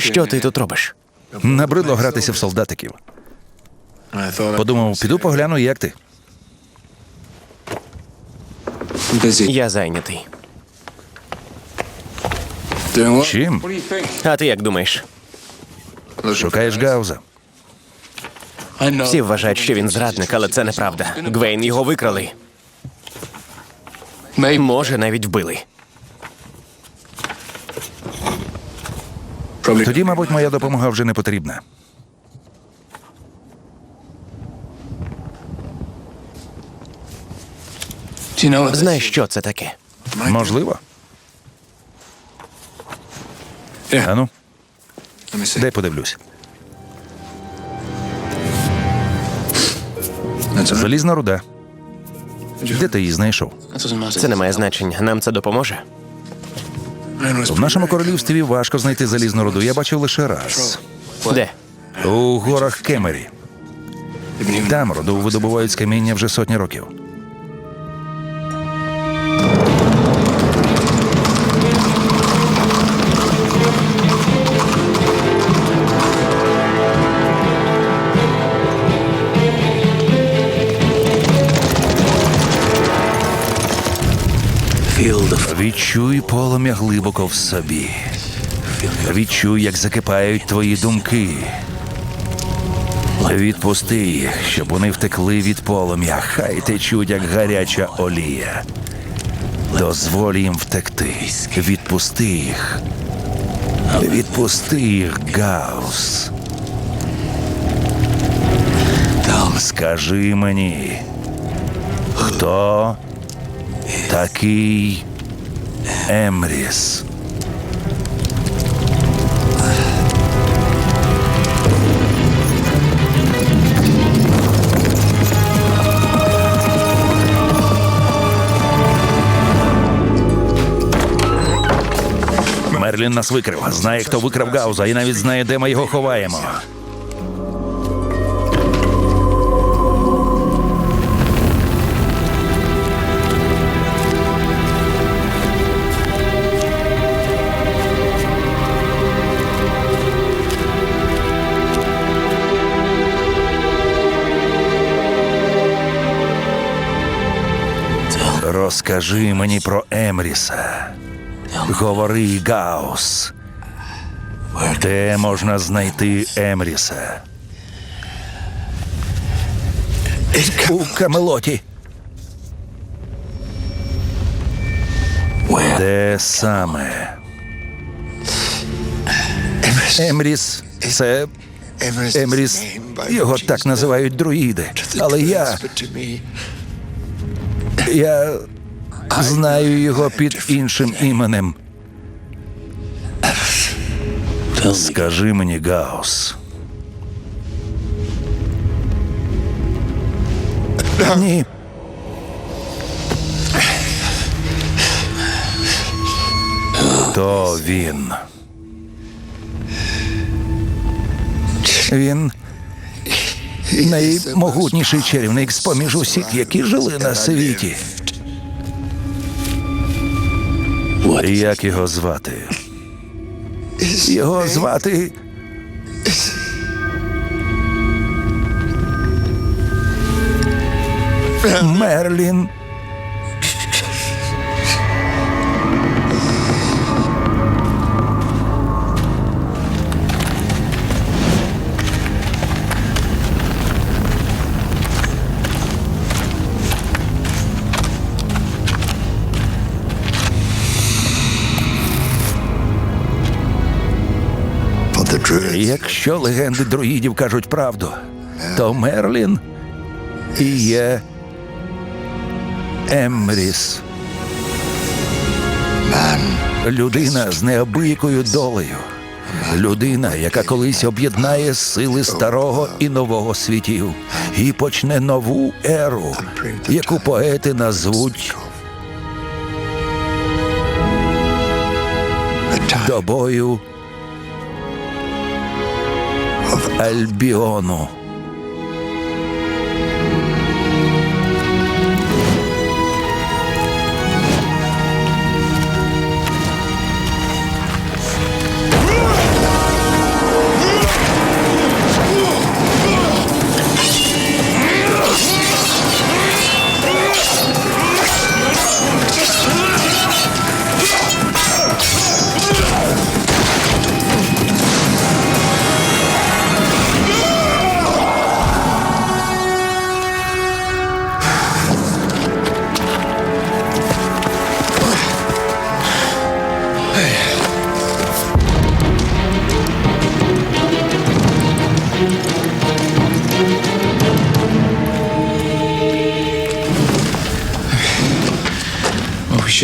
Що ти тут робиш? Набридло гратися в солдатиків. Подумав, піду погляну, як ти. Я зайнятий. Чим? А ти як думаєш? Шукаєш Гауза. Всі вважають, що він зрадник, але це неправда. Гвейн його викрали. Може, навіть вбили. Тоді, мабуть, моя допомога вже не потрібна. Знаєш, що це таке? Можливо. Ану, дай подивлюсь. Залізна руда. Де ти її знайшов? Це не має значення. Нам це допоможе. В нашому королівстві важко знайти залізну руду. Я бачив лише раз. Де? У горах Кемері. Там руду видобувають з каміння вже сотні років. Відчуй полум'я глибоко в собі. Відчуй, як закипають твої думки. Відпусти їх, щоб вони втекли від полум'я. Хай течуть, як гаряча олія. Дозволь їм втекти. Відпусти їх. Відпусти їх, Гаус. Скажи мені, хто такий Емріс? Мерлін нас викрив. Знає, хто викрав Гауза, і навіть знає, де ми його ховаємо. Розкажи мені про Емріса. Говори, Гаус. Де можна знайти Емріса? У Камелоті. Де саме? Емріс. Це Емріс. Його так називають друїди. Але я. Я знаю його під іншим іменем. Скажи мені, Гаус. Ні. То він. Він наймогутніший чарівник з-поміж усіх, які жили на світі. Як його звати? Його звати. Мерлін. Якщо легенди друїдів кажуть правду, то Мерлін і є Емріс. Людина з неабиякою долею. Людина, яка колись об'єднає сили старого і нового світів і почне нову еру, яку поети назвуть добою Альбіону.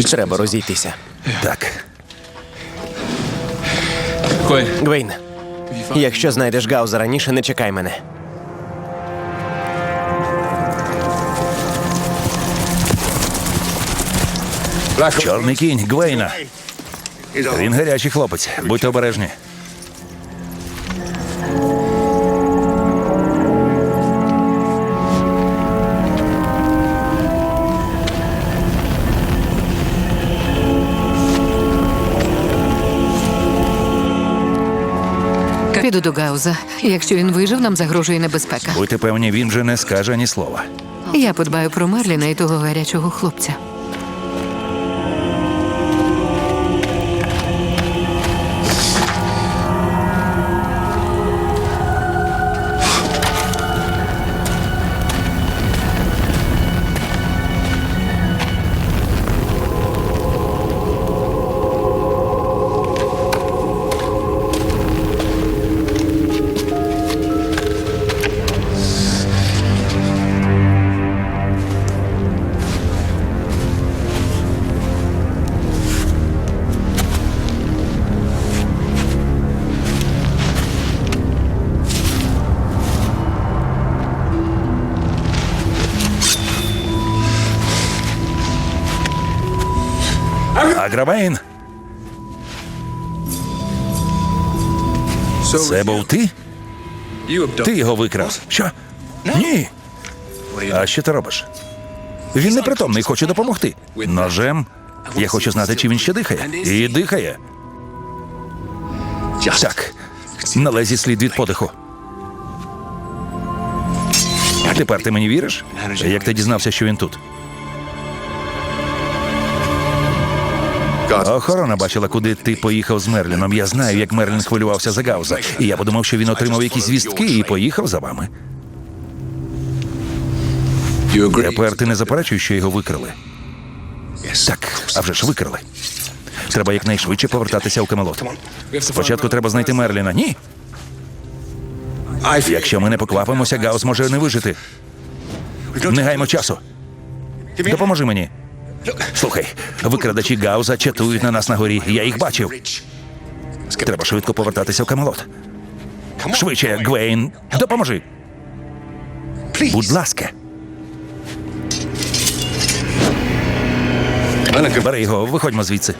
Треба розійтися. Так. Гвейн, якщо знайдеш Гауза раніше, не чекай мене. Чорний кінь Гвейна. Він гарячий хлопець. Будьте обережні. Піду до Гауза. Якщо він вижив, нам загрожує небезпека. Будьте певні, він же не скаже ні слова. Я подбаю про Мерліна і того гарячого хлопця. Агравейн. Це був ти? Ти його викрав. Що? Ні. А що ти робиш? Він непритомний, хоче допомогти. Ножем. Я хочу знати, чи він ще дихає. І дихає. Так. На лезі слід від подиху. Тепер ти мені віриш? Як ти дізнався, що він тут? Охорона бачила, куди ти поїхав з Мерліном. Я знаю, як Мерлін хвилювався за Гауза. І я подумав, що він отримав якісь звістки і поїхав за вами. Тепер ти не заперечуєш, що його викрили. Так, а вже ж викрили. Треба якнайшвидше повертатися у Камелот. Спочатку треба знайти Мерліна. Ні. Якщо ми не поквапимося, Гаус може не вижити. Не гаймо часу. Допоможи мені. Слухай, викрадачі Гауза чатують на нас на горі. Я їх бачив. Треба швидко повертатися в Камелот. Швидше, Гвейн, допоможи. Будь ласка. Бери його, виходьмо звідси.